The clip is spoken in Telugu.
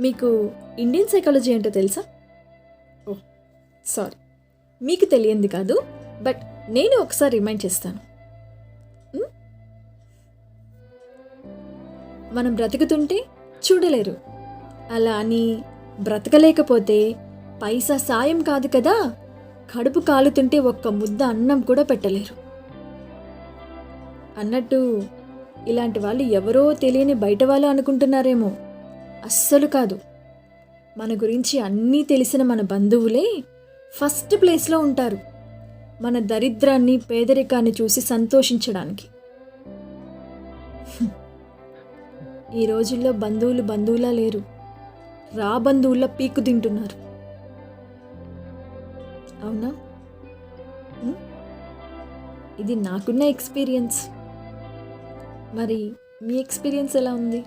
మీకు ఇండియన్ సైకాలజీ ఏంటో తెలుసా? ఓ. సారీ మీకు తెలియంది కాదు బట్ నేను ఒకసారి రిమైండ్ చేస్తాను? మనం బ్రతుకుతుంటే చూడలేరు. అలా అని బ్రతకలేకపోతే పైసా సాయం కాదు కదా కడుపు కాలుతుంటే ఒక్క ముద్ద అన్నం కూడా పెట్టలేరు. అన్నట్టు ఇలాంటి వాళ్ళు ఎవరో తెలియని బయట వాళ్ళు అనుకుంటున్నారేమో. అస్సలు కాదు. మన గురించి అన్నీ తెలిసిన మన బంధువులే ఫస్ట్ ప్లేస్లో ఉంటారు. మన దరిద్రాన్ని పేదరికాన్ని చూసి సంతోషించడానికి. ఈ రోజుల్లో బంధువులు బంధువులా లేరు. రా బంధువుల్లో పీకు తింటున్నారు. అవునా? ఇది నాకున్న ఎక్స్పీరియన్స్. మరి మీ ఎక్స్పీరియన్స్ ఎలా ఉంది?